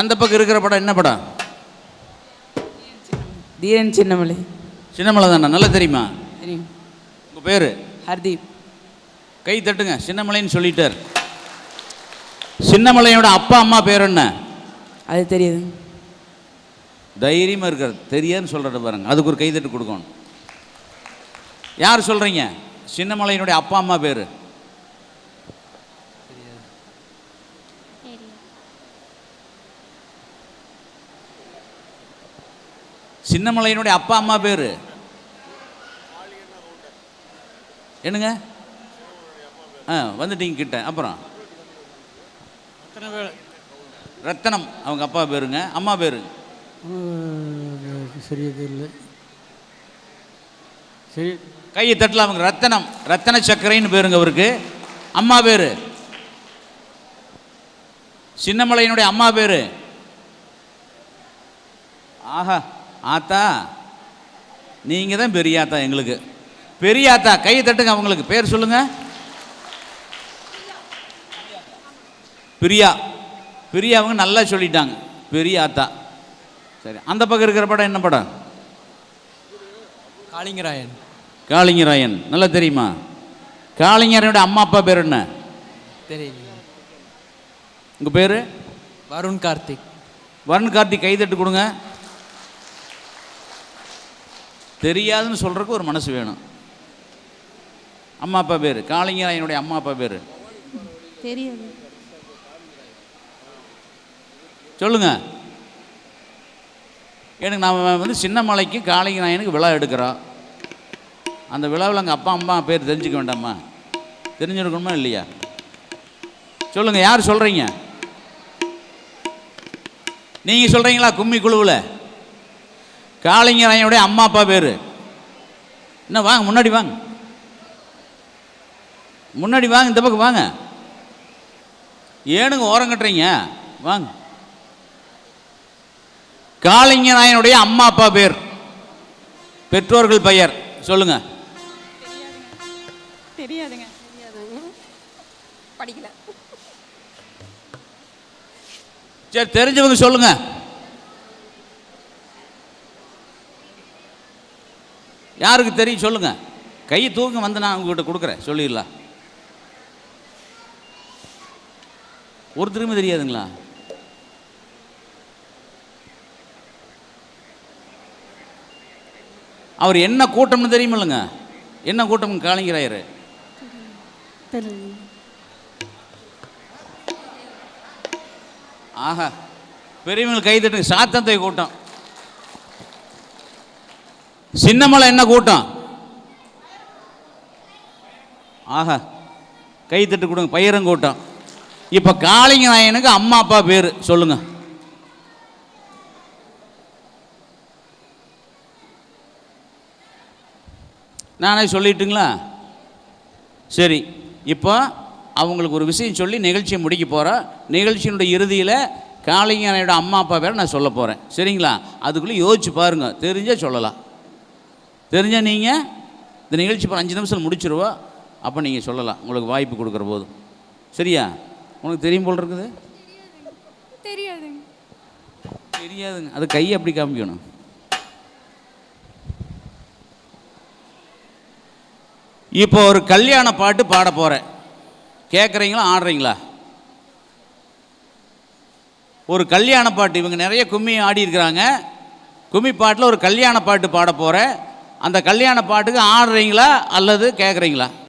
அந்த பக்கம் இருக்கிற படம் என்ன படம்? தீரன் சின்னமலை. சின்னமலை தானே? நல்லா தெரியுமா? தெரியும். உங்கள் பேர்? ஹர்தீப். கை தட்டுங்க. சின்னமலைன்னு சொல்லிட்டார். சின்னமலையோட அப்பா அம்மா பேர் என்ன? அது தெரியுது. தைரியமாக இருக்கார் தெரியாதுன்னு சொல்கிறத பாருங்க. அதுக்கு ஒரு கைதட்டு கொடுக்கணும். யார் சொல்கிறீங்க சின்னமலையினுடைய அப்பா அம்மா பேர். சின்னமலையினுடைய அப்பா அம்மா பேர்? என்னங்க? ஆ வந்துட்டீங்க கிட்ட. அப்புறம்? ரத்தனம். அவங்க அப்பா பேருங்க. அம்மா பேரு? சரியா தெரியல சரி. கையை தட்டல அவங்க ரத்தனம். ரத்தன சக்கரைன்னு பேருங்க அவருக்கு. அம்மா பேரு? சின்னமலையினுடைய அம்மா பேரு? ஆஹா. ஆத்தா நீங்க தான் பெரிய ஆத்தா எங்களுக்கு. பெரிய ஆத்தா கையை தட்டுங்க அவங்களுக்கு. பேர் சொல்லுங்க. பிரியா. பிரியா அவங்க நல்லா சொல்லிட்டாங்க. பெரிய ஆத்தா. சரி அந்த பக்கம் இருக்கிற படம் என்ன படம்? காளிங்கராயன். காளிங்கராயன். நல்லா தெரியுமா? காளிங்கராயனோட அம்மா அப்பா பேர் என்ன? தெரியல உங்கள் பேர்? வருண் கார்த்திக். வருண் கார்த்திக் கைதட்டு கொடுங்க. தெரியாதுன்னு சொல்கிறதுக்கு ஒரு மனசு வேணும். அம்மா அப்பா பேர். காளிங்கராயனுடைய அம்மா அப்பா பேர். தெரியாது. சொல்லுங்க. எனக்கு நான் வந்து சின்னமலைக்கு காளிங்கராயனுக்கு விழா எடுக்கிறோம் அந்த விழாவில் எங்கள் அப்பா அம்மா பேர் தெரிஞ்சுக்க வேண்டாமா? தெரிஞ்சிருக்கணுமா இல்லையா? சொல்லுங்க யார் சொல்கிறீங்க நீங்கள் சொல்கிறீங்களா கும்மி குழுவில்? காளிங்கராயனுடைய அம்மா அப்பா பேர். என்ன வாங்க முன்னாடி வாங்க. முன்னாடி வாங்க இந்த பக்கம் வாங்க. ஏனுங்க ஓரம் கட்டுறீங்க? வாங்க. காளிங்கராயனுடைய அம்மா அப்பா பேர். பெற்றோர்கள் பெயர். சொல்லுங்க. தெரியாதுங்க. படிக்கல. சரி தெரிஞ்சவங்க சொல்லுங்க. யாருக்கு தெரியும் சொல்லுங்க. கை தூங்க வந்து நான் உங்ககிட்ட கொடுக்குறேன். சொல்லிடலாம். ஒருத்தருமே தெரியாதுங்களா? அவர் என்ன கூட்டம்னு தெரியுமில்லைங்க என்ன கூட்டம்? காளிங்கராயர். ஆஹா. பெரியவங்களுக்கு கை தட்டுங்க. சாத்தந்தை கூட்டம். சின்னமலை என்ன கூட்டம்? ஆஹா கை தட்டு கொடுங்க பயிரங்கூட்டம் இப்போ காளிங்க நாயனுக்கு அம்மா அப்பா பேர் சொல்லுங்க. நானே சொல்லிட்டுங்களா? சரி இப்போ அவங்களுக்கு ஒரு விஷயம் சொல்லி நிகழ்ச்சியை முடிக்க போகிறோம் நிகழ்ச்சியினுடைய இறுதியில் காளிங்கனையோட அம்மா அப்பா பேரை நான் சொல்ல போகிறேன் சரிங்களா? அதுக்குள்ளே யோசிச்சு பாருங்கள் தெரிஞ்சால் சொல்லலாம். தெரிஞ்சால் நீங்கள் இந்த நிகழ்ச்சி இப்போ அஞ்சு நிமிஷம் முடிச்சிருவோம் அப்போ நீங்கள் சொல்லலாம். உங்களுக்கு வாய்ப்பு கொடுக்குற போது. சரியா? உனக்கு தெரியும் போல் இருக்குது. தெரியாதுங்க. தெரியாதுங்க. அது கையை அப்படி காமிக்கணும். இப்போ ஒரு கல்யாண பாட்டு பாட போகிறேன் கேட்குறீங்களா ஆடுறீங்களா? ஒரு கல்யாண பாட்டு. இவங்க நிறைய கும்மி ஆடி இருக்கிறாங்க. கும்மி பாட்டில் ஒரு கல்யாண பாட்டு பாட போகிறேன் அந்த கல்யாண பாட்டுக்கு ஆடுறீங்களா அல்லது கேட்குறீங்களா